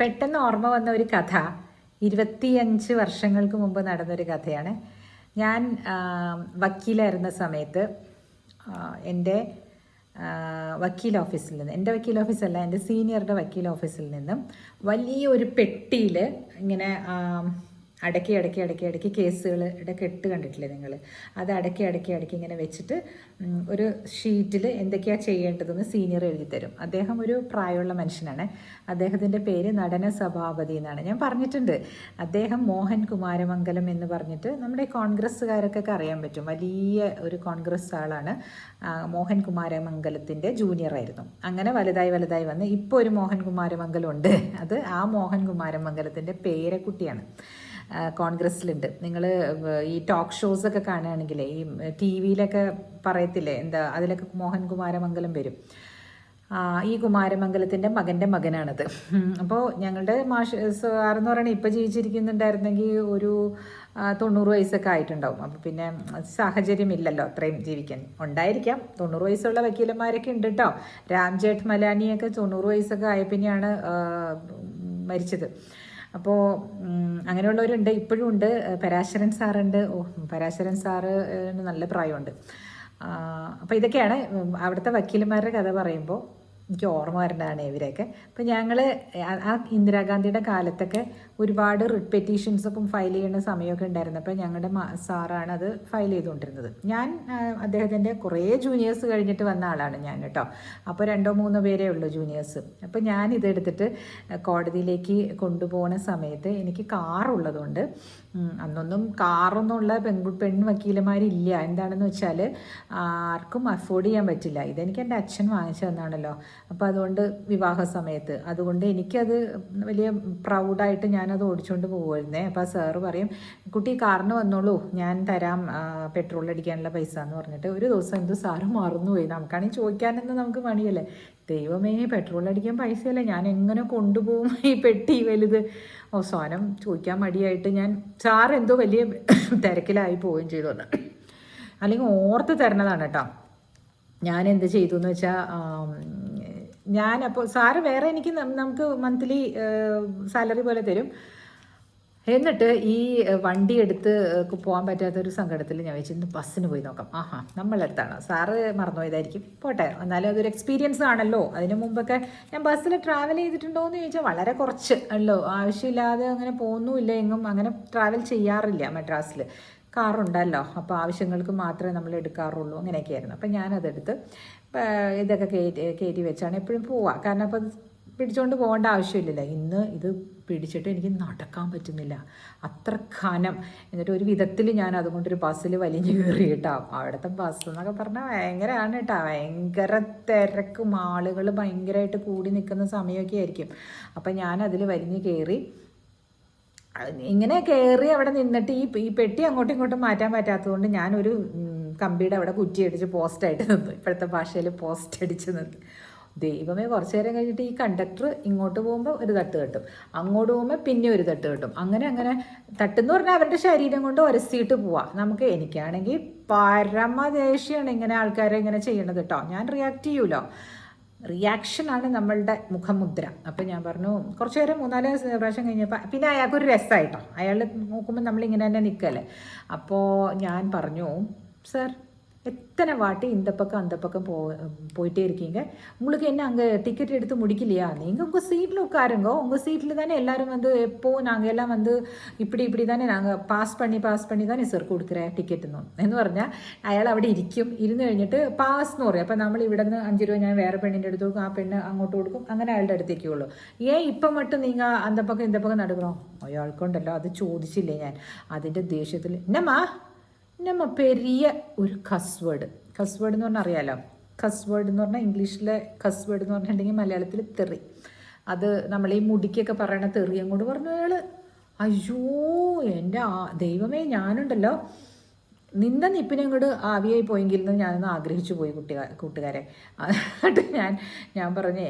പെട്ടെന്ന് ഓർമ്മ വന്ന ഒരു കഥ. ഇരുപത്തിയഞ്ച് വർഷങ്ങൾക്ക് മുമ്പ് നടന്നൊരു കഥയാണ്. ഞാൻ വക്കീലായിരുന്ന സമയത്ത് എന്റെ വക്കീൽ ഓഫീസിൽ നിന്ന് എന്റെ വക്കീൽ ഓഫീസല്ല എന്റെ സീനിയറുടെ വക്കീൽ ഓഫീസിൽ നിന്നും വലിയൊരു പെട്ടിയിൽ ഇങ്ങനെ അടക്കി അടക്കി അടക്കി അടക്കി കേസുകളുടെ കെട്ട് കണ്ടിട്ടില്ലേ നിങ്ങൾ അത് അടക്കി അടക്കി അടക്കി ഇങ്ങനെ വെച്ചിട്ട് ഒരു ഷീറ്റിൽ എന്തൊക്കെയാണ് ചെയ്യേണ്ടതെന്ന് സീനിയർ എഴുതി തരും. അദ്ദേഹം ഒരു പ്രായമുള്ള മനുഷ്യനാണ്. അദ്ദേഹത്തിന്റെ പേര് നടന സഭാപതി എന്നാണ്. ഞാൻ പറഞ്ഞിട്ടുണ്ട്. അദ്ദേഹം മോഹൻ കുമാരമംഗലം എന്ന് പറഞ്ഞിട്ട് നമ്മുടെ കോൺഗ്രസ്സുകാരൊക്കെ അറിയാൻ പറ്റും. വലിയ ഒരു കോൺഗ്രസ് ആളാണ്. മോഹൻ കുമാരമംഗലത്തിന്റെ ജൂനിയർ ആയിരുന്നു. അങ്ങനെ വലുതായി വലുതായി വന്ന് ഇപ്പോൾ ഒരു മോഹൻ കുമാരമംഗലം ഉണ്ട്. അത് ആ മോഹൻ കുമാരമംഗലത്തിന്റെ പേരക്കുട്ടിയാണ്. കോൺഗ്രസ്സിലുണ്ട്. നിങ്ങൾ ഈ ടോക്ക് ഷോസ് ഒക്കെ കാണുകയാണെങ്കിൽ ഈ ടി വിയിലൊക്കെ പറയത്തില്ലേ എന്താ അതിലൊക്കെ മോഹൻ കുമാരമംഗലം വരും ഈ കുമാരമംഗലത്തിന്റെ മകന്റെ മകനാണത്. അപ്പോൾ ഞങ്ങളുടെ മാഷ് സാറെന്ന് പറയുന്നത് ഇപ്പോൾ ജീവിച്ചിരിക്കുന്നുണ്ടായിരുന്നെങ്കിൽ ഒരു തൊണ്ണൂറ് വയസ്സൊക്കെ ആയിട്ടുണ്ടാവും. അപ്പോൾ പിന്നെ സാഹചര്യമില്ലല്ലോ അത്രയും ജീവിക്കാൻ. ഉണ്ടായിരിക്കാം. തൊണ്ണൂറ് വയസ്സുള്ള വക്കീലന്മാരൊക്കെ ഉണ്ട് കേട്ടോ രാം ജേഠ് മലാനിയൊക്കെ തൊണ്ണൂറ് വയസ്സൊക്കെ ആയ പിന്നെയാണ് മരിച്ചത്. അപ്പോൾ അങ്ങനെയുള്ളവരുണ്ട് ഇപ്പോഴും ഉണ്ട്. പരാശരൻ സാറുണ്ട്. ഓ പരാശരൻ സാറ് നല്ല പ്രായമുണ്ട്. അപ്പോൾ ഇതൊക്കെയാണ് അവിടുത്തെ വക്കീലന്മാരുടെ കഥ പറയുമ്പോൾ എനിക്ക് ഓർമ്മ വരേണ്ടതാണ് ഇവരെയൊക്കെ. അപ്പം ഞങ്ങൾ ആ ഇന്ദിരാഗാന്ധിയുടെ കാലത്തൊക്കെ ഒരുപാട് റിട്ട് പെറ്റീഷൻസൊക്കെ ഫയൽ ചെയ്യുന്ന സമയമൊക്കെ ഉണ്ടായിരുന്നു. അപ്പോൾ ഞങ്ങളുടെ സാറാണ് അത് ഫയൽ ചെയ്തുകൊണ്ടിരുന്നത്. ഞാൻ അദ്ദേഹത്തിന്റെ കുറേ ജൂനിയേഴ്സ് കഴിഞ്ഞിട്ട് വന്ന ആളാണ് ഞാൻ കേട്ടോ. അപ്പോൾ രണ്ടോ മൂന്നോ പേരേ ഉള്ളൂ ജൂനിയേഴ്സ് അപ്പോൾ ഞാൻ ഇതെടുത്തിട്ട് കോടതിയിലേക്ക് കൊണ്ടുപോകുന്ന സമയത്ത് എനിക്ക് കാറുള്ളതുകൊണ്ട് അന്നൊന്നും കാറൊന്നുമുള്ള പെൺകു പെൺ വക്കീലന്മാരില്ല. എന്താണെന്ന് വെച്ചാൽ ആർക്കും അഫോർഡ് ചെയ്യാൻ പറ്റില്ല. ഇതെനിക്ക് എന്റെ അച്ഛൻ വാങ്ങിച്ചു തന്നാണല്ലോ. അപ്പോൾ അതുകൊണ്ട് വിവാഹ സമയത്ത്. അതുകൊണ്ട് എനിക്കത് വലിയ പ്രൗഡായിട്ട് ഞാനത് ഓടിച്ചുകൊണ്ട് പോകുമായിരുന്നേ അപ്പോൾ സാറ് പറയും കുട്ടി കാറിന് വന്നോളൂ. ഞാൻ തരാം പെട്രോൾ അടിക്കാനുള്ള പൈസ എന്ന് പറഞ്ഞിട്ട്. ഒരു ദിവസം എന്ത് സാറ് മറന്നുപോയി. നമുക്കാണെങ്കിൽ ചോദിക്കാനൊന്നും നമുക്ക് പണിയല്ലേ ദൈവമേ പെട്രോൾ അടിക്കാൻ പൈസയല്ലേ? ഞാൻ എങ്ങനെ കൊണ്ടുപോകും ഈ പെട്ടി വലുത്? ഓ അവസാനം ചോദിക്കാൻ മടിയായിട്ട് ഞാൻ സാർ എന്തോ വലിയ തിരക്കിലായി പോവുകയും ചെയ്തു എന്ന് അല്ലെങ്കിൽ ഓർത്ത് തരണതാണ് കേട്ടോ. ഞാൻ എന്ത് ചെയ്തു എന്ന് വെച്ചാൽ ഞാൻ അപ്പോൾ സാറ് വേറെ എനിക്ക് നമുക്ക് മന്ത്ലി സാലറി പോലെ തരും. എന്നിട്ട് ഈ വണ്ടി എടുത്ത് പോകാൻ പറ്റാത്തൊരു സങ്കടത്തിൽ ഞാൻ വെച്ചിരുന്ന് ബസ്സിന് പോയി നോക്കാം. ആഹാ നമ്മളെടുത്താണ്. സാറ് മറന്നുപോയതായിരിക്കും. പോട്ടെ എന്നാലും അതൊരു എക്സ്പീരിയൻസ് ആണല്ലോ. അതിനു മുമ്പൊക്കെ ഞാൻ ബസ്സിൽ ട്രാവൽ ചെയ്തിട്ടുണ്ടോ എന്ന് ചോദിച്ചാൽ വളരെ കുറച്ച് അല്ലോ ആവശ്യമില്ലാതെ അങ്ങനെ പോകുന്നുമില്ല എങ്ങും അങ്ങനെ ട്രാവൽ ചെയ്യാറില്ല മദ്രാസിൽ കാറുണ്ടല്ലോ. അപ്പോൾ ആവശ്യങ്ങൾക്ക് മാത്രമേ നമ്മൾ എടുക്കാറുള്ളൂ. അങ്ങനെയൊക്കെയായിരുന്നു. അപ്പം ഞാനതെടുത്ത് ഇതൊക്കെ കയറ്റി കയറ്റി വെച്ചാണ് എപ്പോഴും പോവുക കാരണം അപ്പോൾ പിടിച്ചുകൊണ്ട് പോകേണ്ട ആവശ്യമില്ലല്ലോ. ഇന്ന് ഇത് പിടിച്ചിട്ട് എനിക്ക് നടക്കാൻ പറ്റുന്നില്ല. അത്ര ഖനം എന്നിട്ട് ഒരു വിധത്തിൽ ഞാൻ അതുകൊണ്ടൊരു ബസ്സിൽ വലിഞ്ഞു കയറി കേട്ടോ അവിടുത്തെ ബസ് എന്നൊക്കെ പറഞ്ഞാൽ ഭയങ്കരമാണ് കേട്ടോ. ഭയങ്കര തിരക്കും ആളുകൾ ഭയങ്കരമായിട്ട് കൂടി നിൽക്കുന്ന സമയമൊക്കെ ആയിരിക്കും. അപ്പം ഞാൻ അതിൽ വലിഞ്ഞു കയറി ഇങ്ങനെ കയറി അവിടെ നിന്നിട്ട് ഈ പെട്ടി അങ്ങോട്ടും ഇങ്ങോട്ടും മാറ്റാൻ പറ്റാത്തതുകൊണ്ട് ഞാനൊരു കമ്പിയുടെ അവിടെ കുറ്റിയടിച്ച് പോസ്റ്റായിട്ട് നിന്നു. ഇപ്പോഴത്തെ ഭാഷയിൽ പോസ്റ്റ് അടിച്ച് നിന്നു. ദൈവമേ കുറച്ച് നേരം കഴിഞ്ഞിട്ട് ഈ കണ്ടക്ടർ ഇങ്ങോട്ട് പോകുമ്പോൾ ഒരു തട്ട് കെട്ടും അങ്ങോട്ട് പോകുമ്പോൾ പിന്നെ ഒരു തട്ട് കെട്ടും അങ്ങനെ അങ്ങനെ തട്ടെന്ന് പറഞ്ഞാൽ അവരുടെ ശരീരം കൊണ്ട് ഒരസിയിട്ട് പോവാം. നമുക്ക് എനിക്കാണെങ്കിൽ പരമദേഷ്യാണ് ഇങ്ങനെ ആൾക്കാരെ ഇങ്ങനെ ചെയ്യണത് കേട്ടോ. ഞാൻ റിയാക്ട് ചെയ്യൂലോ? റിയാക്ഷനാണ് നമ്മളുടെ മുഖമുദ്ര. അപ്പം ഞാൻ പറഞ്ഞു കുറച്ച് നേരം മൂന്നാൽ പ്രാവശ്യം കഴിഞ്ഞപ്പോൾ പിന്നെ അയാൾക്കൊരു രസമായിട്ടോ അയാൾ നോക്കുമ്പോൾ നമ്മളിങ്ങനെ തന്നെ നിൽക്കല്ലേ അപ്പോൾ ഞാൻ പറഞ്ഞു സർ எத்தனை வாட்டி இந்த பக்கம் அந்த பக்கம் போ போயிட்டே இருக்கீங்க உங்களுக்கு என்ன அங்கே டிக்கெட் எடுத்து முடிக்கலையா நீங்கள் உங்கள் சீட்டில் உட்காருங்க உங்கள் சீட்டில் தானே எல்லாரும் வந்து எப்போ நாங்கள் எல்லாம் வந்து இப்படி இப்படி தானே நாங்கள் പാസ് പണി പാസ് പണി തന്നെ സാർ കൊടുക്കറേ ടിക്കറ്റ് എന്ന് എന്ന് പറഞ്ഞാൽ അയാൾ അവിടെ ഇരിക്കും ഇരുന്ന് കഴിഞ്ഞിട്ട് പാസ് എന്ന് പറയും അപ്പം നമ്മൾ ഇവിടെ നിന്ന് അഞ്ച് രൂപ ഞാൻ വേറെ പെണ്ണിൻ്റെ അടുത്ത് കൊടുക്കും ആ പെണ്ണ് അങ്ങോട്ട് കൊടുക്കും അങ്ങനെ അയാളുടെ അടുത്തേക്കേ ഉള്ളൂ ഏ ഇപ്പം മട്ടും നിങ്ങൾ അന്തപ്പക്കം ഇന്തപ്പക്കം നടക്കണോ അയാൾക്കുണ്ടല്ലോ അത് ചോദിച്ചില്ലേ ഞാൻ അതിൻ്റെ ദേഷ്യത്തിൽ എന്നമ്മാ നമ്മ പെരിയ ഒരു കസ്വേഡ് കസ്വേഡ് എന്ന് പറഞ്ഞാൽ അറിയാലോ? കസ്വേഡ് എന്ന് പറഞ്ഞാൽ ഇംഗ്ലീഷിലെ കസ്വേഡ് എന്ന് പറഞ്ഞിട്ടുണ്ടെങ്കിൽ മലയാളത്തിൽ തെറി. അത് നമ്മൾ ഈ മുടിക്കൊക്കെ പറയണ തെറിയും കൊണ്ട് പറഞ്ഞു അയാൾ അയ്യോ എന്റെ ആ ദൈവമേ ഞാനുണ്ടല്ലോ. നിന്ന നിപ്പിനെ അങ്ങോട്ട് ആവിയായി പോയെങ്കിൽ എന്ന് ഞാനൊന്ന് ആഗ്രഹിച്ചു പോയി കുട്ടികാ കൂട്ടുകാരെ. ഞാൻ ഞാൻ പറഞ്ഞേ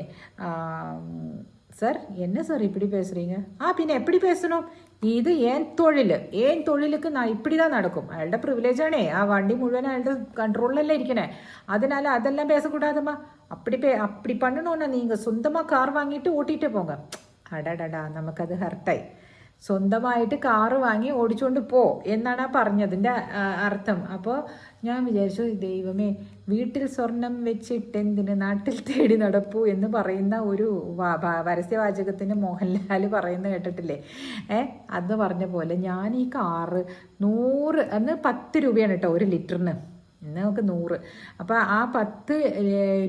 சார் என்ன சார் இப்படி பேசுகிறீங்க ஆ பின்ன எப்படி பேசணும் ഇത് ഏൻ തൊഴിൽ ഏൻ തൊഴിലേക്ക് ന- இப்படி தான் നടക്കും അയാളുടെ പ്രിവിലേജാണേ ആ വണ്ടി മുഴുവൻ അയാളുടെ കൺട്രോളിലല്ലേ ഇരിക്കണേ அதனால அதெல்லாம் பேசக்கூடாதும்மா அப்படி பே அப்படி பண்ணணும்னா நீங்கள் சொந்தமாக கார் வாங்கிட்டு ஓட்டிகிட்டு போங்க അടടടാ നമുക്കത് ഹർട്ടായി സ്വന്തമായിട്ട് കാറ് വാങ്ങി ഓടിച്ചുകൊണ്ട് പോ എന്നാണ് ആ പറഞ്ഞതിന്റെ അർത്ഥം. അപ്പോൾ ഞാൻ വിചാരിച്ചു ദൈവമേ വീട്ടിൽ സ്വർണം വെച്ചിട്ടെന്തിന് നാട്ടിൽ തേടി നടപ്പൂ എന്ന് പറയുന്ന ഒരു പരസ്യവാചകത്തിന് മോഹൻലാൽ പറയുന്ന കേട്ടിട്ടില്ലേ? ഏ അത് പറഞ്ഞ പോലെ ഞാൻ ഈ കാറ് നൂറ് അന്ന് പത്ത് രൂപയാണ് കേട്ടോ ഒരു ലിറ്ററിന്. ഇന്ന് നമുക്ക് നൂറ്. അപ്പോൾ ആ പത്ത്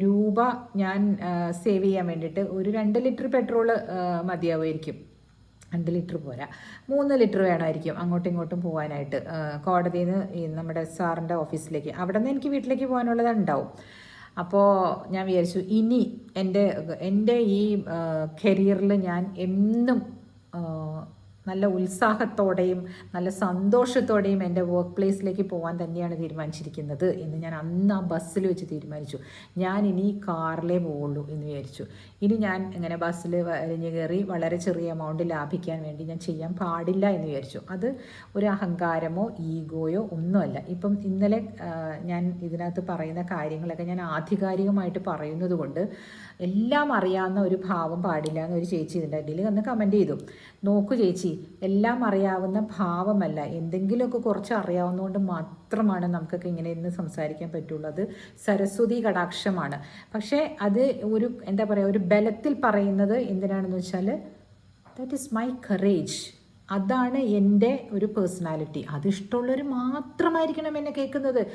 രൂപ ഞാൻ സേവ് ചെയ്യാൻ വേണ്ടിയിട്ട് ഒരു രണ്ട് ലിറ്റർ പെട്രോൾ മതിയാവുമായിരിക്കും. രണ്ട് ലിറ്റർ പോരാ. മൂന്ന് ലിറ്റർ വേണമായിരിക്കും അങ്ങോട്ടും ഇങ്ങോട്ടും പോകാനായിട്ട് കോടതിയിൽ നിന്ന് നമ്മുടെ സാറിന്റെ ഓഫീസിലേക്ക്. അവിടെ നിന്ന് എനിക്ക് വീട്ടിലേക്ക് പോകാനുള്ളത് ഉണ്ടാവും. അപ്പോൾ ഞാൻ വിചാരിച്ചു ഇനി എന്റെ എന്റെ ഈ കരിയറിൽ ഞാൻ എന്നും നല്ല ഉത്സാഹത്തോടെയും നല്ല സന്തോഷത്തോടെയും എന്റെ വർക്ക് പ്ലേസിലേക്ക് പോകാൻ തന്നെയാണ് തീരുമാനിച്ചിരിക്കുന്നത് എന്ന് ഞാൻ അന്ന് ആ ബസ്സിൽ വെച്ച് തീരുമാനിച്ചു. ഞാൻ ഇനി കാറിലേ പോവുള്ളൂ എന്ന് വിചാരിച്ചു. ഇനി ഞാൻ ഇങ്ങനെ ബസ്സിൽ വലിഞ്ഞു കയറി വളരെ ചെറിയ എമൗണ്ട് ലാഭിക്കാൻ വേണ്ടി ഞാൻ ചെയ്യാൻ പാടില്ല എന്ന് വിചാരിച്ചു. അത് ഒരു അഹങ്കാരമോ ഈഗോയോ ഒന്നുമല്ല. ഇപ്പം ഇന്നലെ ഞാൻ ഇതിനകത്ത് പറയുന്ന കാര്യങ്ങളൊക്കെ ഞാൻ ആധികാരികമായിട്ട് പറയുന്നത് കൊണ്ട് എല്ലാം അറിയാവുന്ന ഒരു ഭാവം പാടില്ല എന്ന് ഒരു ചേച്ചി ഇതിന്റെ അടിയിൽ വന്ന് കമന്റ് ചെയ്തു. നോക്കൂ ചേച്ചി എല്ലാം അറിയാവുന്ന ഭാവമല്ല. എന്തെങ്കിലുമൊക്കെ കുറച്ച് അറിയാവുന്നതുകൊണ്ട് മാത്രമാണ് നമുക്കൊക്കെ ഇങ്ങനെ ഇന്ന് സംസാരിക്കാൻ പറ്റുള്ളൂ അത് സരസ്വതി കടാക്ഷമാണ്. പക്ഷേ അത് ഒരു എന്താ പറയുക ഒരു ബലത്തിൽ പറയുന്നത് എന്തിനാണെന്ന് വെച്ചാൽ ദാറ്റ് ഈസ് മൈ കറേജ് അതാണ് എന്റെ ഒരു പേഴ്സണാലിറ്റി. അതിഷ്ടമുള്ളവർ മാത്രമായിരിക്കണം എന്നെ കേൾക്കുന്നത്.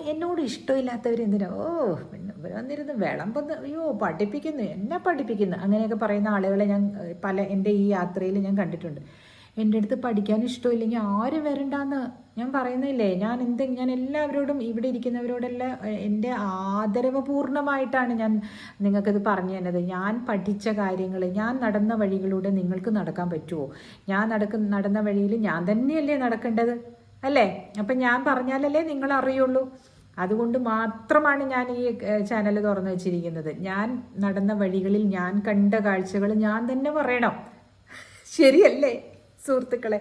എന്നോട് ഇഷ്ടമില്ലാത്തവർ എന്തിനാ? ഓ വന്നിരുന്ന് വിളമ്പുന്ന. അയ്യോ പഠിപ്പിക്കുന്നു. എന്നെ പഠിപ്പിക്കുന്നു? അങ്ങനെയൊക്കെ പറയുന്ന ആളുകളെ ഞാൻ പല എന്റെ ഈ യാത്രയിൽ ഞാൻ കണ്ടിട്ടുണ്ട്. എന്റെ അടുത്ത് പഠിക്കാൻ ഇഷ്ടമില്ലെങ്കിൽ ആരും വരണ്ടെന്ന് ഞാൻ പറയുന്നില്ലേ? ഞാൻ എന്ത് ഞാൻ എല്ലാവരോടും ഇവിടെ ഇരിക്കുന്നവരോടെല്ലാം എന്റെ ആദരവ് പൂർണമായിട്ടാണ് ഞാൻ നിങ്ങൾക്കത് പറഞ്ഞു തന്നത്. ഞാൻ പഠിച്ച കാര്യങ്ങൾ ഞാൻ നടന്ന വഴികളിലൂടെ നിങ്ങൾക്ക് നടക്കാൻ പറ്റുമോ ഞാൻ നടക്ക നടന്ന വഴിയിൽ ഞാൻ തന്നെയല്ലേ നടക്കേണ്ടത്? അല്ലേ? അപ്പം ഞാൻ പറഞ്ഞാലല്ലേ നിങ്ങൾ അറിയുള്ളൂ. അതുകൊണ്ട് മാത്രമാണ് ഞാൻ ഈ ചാനൽ തുറന്നു വെച്ചിരിക്കുന്നത്. ഞാൻ നടന്ന വഴികളിൽ ഞാൻ കണ്ട കാഴ്ചകൾ ഞാൻ തന്നെ പറയണം. ശരിയല്ലേ? സുഹൃത്തുക്കളെ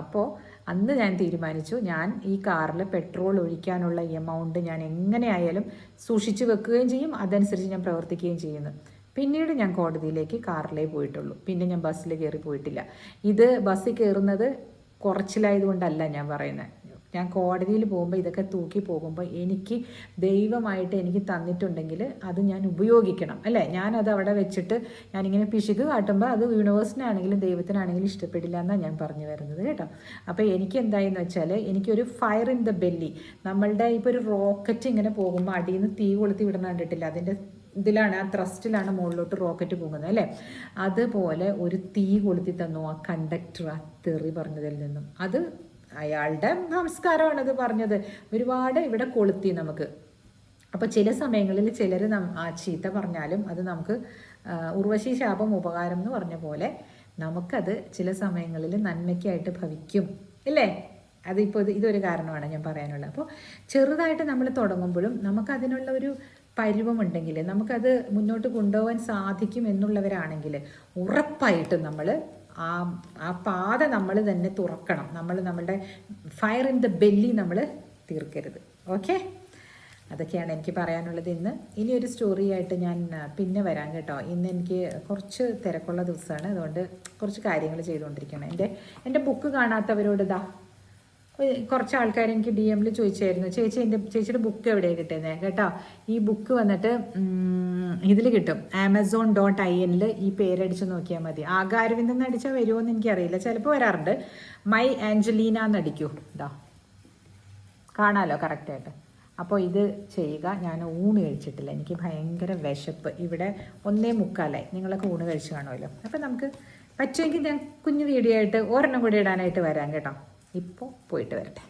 അപ്പോൾ അന്ന് ഞാൻ തീരുമാനിച്ചു ഞാൻ ഈ കാറിൽ പെട്രോൾ ഒഴിക്കാനുള്ള എമൗണ്ട് ഞാൻ എങ്ങനെയായാലും സൂക്ഷിച്ചു വെക്കുകയും ചെയ്യും അതനുസരിച്ച് ഞാൻ പ്രവർത്തിക്കുകയും ചെയ്യുന്നു. പിന്നീട് ഞാൻ കോടതിയിലേക്ക് കാറിലേ പോയിട്ടുള്ളൂ. പിന്നെ ഞാൻ ബസ്സിൽ കയറി പോയിട്ടില്ല. ഇത് ബസ്സിൽ കയറുന്നത് കുറച്ചിലായതുകൊണ്ടല്ല ഞാൻ പറയുന്നത് ഞാൻ കോടതിയിൽ പോകുമ്പോൾ ഇതൊക്കെ തൂക്കി പോകുമ്പോൾ എനിക്ക് ദൈവമായിട്ട് എനിക്ക് തന്നിട്ടുണ്ടെങ്കിൽ അത് ഞാൻ ഉപയോഗിക്കണം അല്ലേ? ഞാനത് അവിടെ വെച്ചിട്ട് ഞാനിങ്ങനെ പിശുക്ക് കാട്ടുമ്പോൾ അത് യൂണിവേഴ്സിനാണെങ്കിലും ദൈവത്തിനാണെങ്കിലും ഇഷ്ടപ്പെടില്ല എന്നാണ് ഞാൻ പറഞ്ഞു വരുന്നത് കേട്ടോ. അപ്പോൾ എനിക്ക് എന്തായെന്ന് വെച്ചാൽ എനിക്കൊരു ഫയർ ഇൻ ദ ബെല്ലി നമ്മളുടെ ഇപ്പോൾ ഒരു റോക്കറ്റ് ഇങ്ങനെ പോകുമ്പോൾ അടിയിൽ നിന്ന് തീ കൊളുത്തി വിടുന്ന കണ്ടിട്ടില്ല? അതിന്റെ ഇതിലാണ് ആ ത്രസ്റ്റിലാണ് മുകളിലോട്ട് റോക്കറ്റ് പോകുന്നത് അല്ലേ? അതുപോലെ ഒരു തീ കൊളുത്തി തന്നു ആ കണ്ടക്ടർ ആ തെറി പറഞ്ഞതിൽ നിന്നും. അത് അയാളുടെ നമസ്കാരമാണ് അത് പറഞ്ഞത്. ഒരുപാട് ഇവിടെ കൊളുത്തി നമുക്ക്. അപ്പോൾ ചില സമയങ്ങളിൽ ചിലർ ആ ചീത്ത പറഞ്ഞാലും അത് നമുക്ക് ഉർവശി ശാപം ഉപകാരം എന്ന് പറഞ്ഞ പോലെ നമുക്കത് ചില സമയങ്ങളിൽ നന്മയ്ക്കായിട്ട് ഭവിക്കും. ഇല്ലേ? അതിപ്പോൾ ഇത് ഇതൊരു കാരണമാണ് ഞാൻ പറയാനുള്ളത്. അപ്പോൾ ചെറുതായിട്ട് നമ്മൾ തുടങ്ങുമ്പോഴും നമുക്കതിനുള്ള ഒരു പരുവമുണ്ടെങ്കിൽ നമുക്കത് മുന്നോട്ട് കൊണ്ടുപോകാൻ സാധിക്കും എന്നുള്ളവരാണെങ്കിൽ ഉറപ്പായിട്ടും നമ്മൾ ആ ആ പാത നമ്മൾ തന്നെ തുറക്കണം. നമ്മൾ നമ്മളുടെ ഫയർ ഇൻ ദ ബെല്ലി നമ്മൾ തീർക്കരുത്. ഓക്കെ അതൊക്കെയാണ് എനിക്ക് പറയാനുള്ളത് ഇന്ന്. ഇനി ഒരു സ്റ്റോറി ആയിട്ട് ഞാൻ പിന്നെ വരാം കേട്ടോ. ഇന്ന് എനിക്ക് കുറച്ച് തിരക്കുള്ള ദിവസമാണ്. അതുകൊണ്ട് കുറച്ച് കാര്യങ്ങൾ ചെയ്തുകൊണ്ടിരിക്കണം. എന്റെ എന്റെ ബുക്ക് കാണാത്തവരോട് ഇതാ കുറച്ച് ആൾക്കാർ എനിക്ക് ഡി എമ്മിൽ ചോദിച്ചായിരുന്നു. ചേച്ചി എന്റെ ചേച്ചിയുടെ ബുക്ക് എവിടെയാണ് കിട്ടുന്നത് കേട്ടോ. ഈ ബുക്ക് വന്നിട്ട് ഇതിൽ കിട്ടും. ആമസോൺ ഡോട്ട് ഐ എനിൽ ഈ പേരടിച്ച് നോക്കിയാൽ മതി. ആകാരവിന്ദ് എന്ന് അടിച്ചാൽ വരുമോ എന്ന് എനിക്കറിയില്ല. ചിലപ്പോൾ വരാറുണ്ട്. മൈ ആഞ്ചലീന എന്ന് അടിക്കൂ ഇതാ കാണാമല്ലോ കറക്റ്റായിട്ട് അപ്പോൾ ഇത് ചെയ്യുക. ഞാൻ ഊണ് കഴിച്ചിട്ടില്ല. എനിക്ക് ഭയങ്കര വിശപ്പ്. ഇവിടെ ഒന്നേ മുക്കാലായി. നിങ്ങളൊക്കെ ഊണ് കഴിച്ച് കാണുമല്ലോ. അപ്പോൾ നമുക്ക് പറ്റുമെങ്കിൽ ഞാൻ കുഞ്ഞു വീഡിയോ ആയിട്ട് ഒരെണ്ണം കൂടി ഇടാനായിട്ട് വരാം. കേട്ടോ. ഇപ്പോൾ പോയിട്ട് വരട്ടെ.